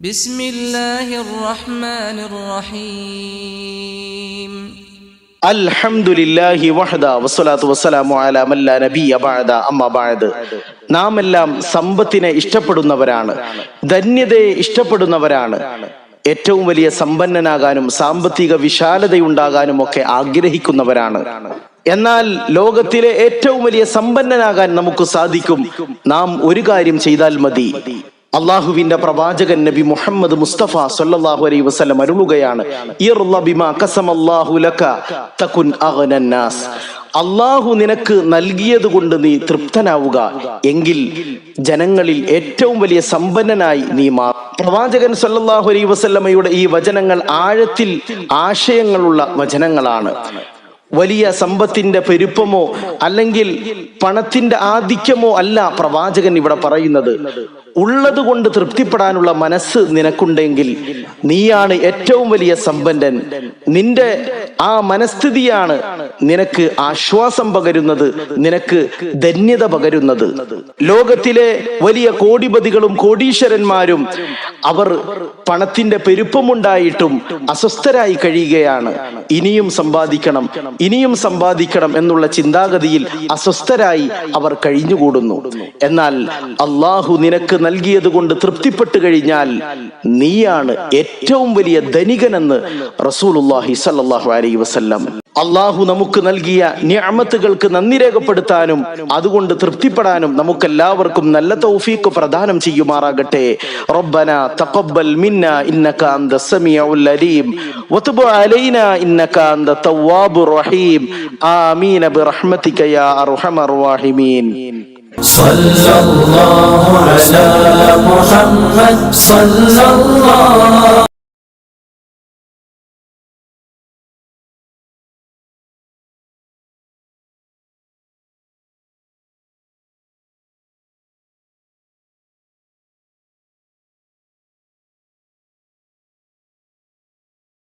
بسم الله الرحمن الرحيم അൽഹംദുലില്ലാഹി വഹദ വസ്സലാത്തു വസ്സലാമു അലാ മല്ലാ നബിയ ബഅദ അമ്മ ബഅദ് നാം എല്ലാം സമ്പത്തിനെ ഇഷ്ടപ്പെടുന്നവരാണ് ധന്യതയെ ഇഷ്ടപ്പെടുന്നവരാണ് ഏറ്റവും വലിയ സമ്പന്നനാകാനും സാമ്പത്തിക വിശാലതയുണ്ടാകാനും ഒക്കെ ആഗ്രഹിക്കുന്നവരാണ് എന്നാൽ ലോകത്തിലെ ഏറ്റവും വലിയ സമ്പന്നനാകാൻ നമുക്ക് സാധിക്കും നാം ഒരു കാര്യം ചെയ്താൽ മതി അള്ളാഹുവിന്റെ പ്രവാചകൻ നബി മുഹമ്മദ് മുസ്തഫ സല്ലല്ലാഹു അലൈ വസ്ലം അരുളുകയാണ്. അള്ളാഹു നിനക്ക് നൽകിയത് കൊണ്ട് നീ തൃപ്തനാവുക. എങ്കിൽ ജനങ്ങളിൽ ഏറ്റവും വലിയ സമ്പന്നനായി നീ മാ പ്രവാചകൻ സല്ലല്ലാഹു അലൈ വസ്ലമയുടെ ഈ വചനങ്ങൾ ആഴത്തിൽ ആശയങ്ങളുള്ള വചനങ്ങളാണ്. വലിയ സമ്പത്തിന്റെ പെരുപ്പമോ അല്ലെങ്കിൽ പണത്തിന്റെ ആധിക്യമോ അല്ല പ്രവാചകൻ ഇവിടെ പറയുന്നത്. ഉള്ളത് കൊണ്ട് തൃപ്തിപ്പെടാനുള്ള മനസ്സ് നിനക്കുണ്ടെങ്കിൽ നീയാണ് ഏറ്റവും വലിയ സമ്പന്നൻ. നിന്റെ ആ മനസ്ഥിതിയാണ് നിനക്ക് ആശ്വാസം പകരുന്നത് നിനക്ക് ധന്യത പകരുന്നത്. ലോകത്തിലെ വലിയ കോടിപതികളും കോടീശ്വരന്മാരും അവർ പണത്തിന്റെ പെരുപ്പമുണ്ടായിട്ടും അസ്വസ്ഥരായി കഴിയുകയാണ്. ഇനിയും സമ്പാദിക്കണം ഇനിയും സമ്പാദിക്കണം എന്നുള്ള ചിന്താഗതിയിൽ അസ്വസ്ഥരായി അവർ കഴിഞ്ഞുകൂടുന്നു. എന്നാൽ അള്ളാഹു നിനക്ക് നൽകിയത് കൊണ്ട് തൃപ്തിപ്പെട്ടു കഴിഞ്ഞാൽ നീയാണ് ഏറ്റവും വലിയ ധനികനെന്ന് റസൂലുല്ലാഹി സല്ലല്ലാഹു അലൈഹി വസല്ലം അള്ളാഹു നമുക്ക് നൽകിയ നിഅമത്തുകൾക്ക് നന്ദി രേഖപ്പെടുത്താനും അതുകൊണ്ട് തൃപ്തിപ്പെടാനും നമുക്കെല്ലാവർക്കും നല്ല തൗഫീഖ് പ്രദാനം ചെയ്യുമാറാകട്ടെ റബ്ബന തഖബ്ബൽ മിന്ന ഇന്നക അന്ത സമീഉൽ അലീം വതുബ് അലൈന ഇന്നക അന്ത തവ്വാബുർ റഹീം ആമീൻ ബിറഹ്മതിക യാ അർഹമർ റഹീമീൻ صلى الله على محمد صلی اللہ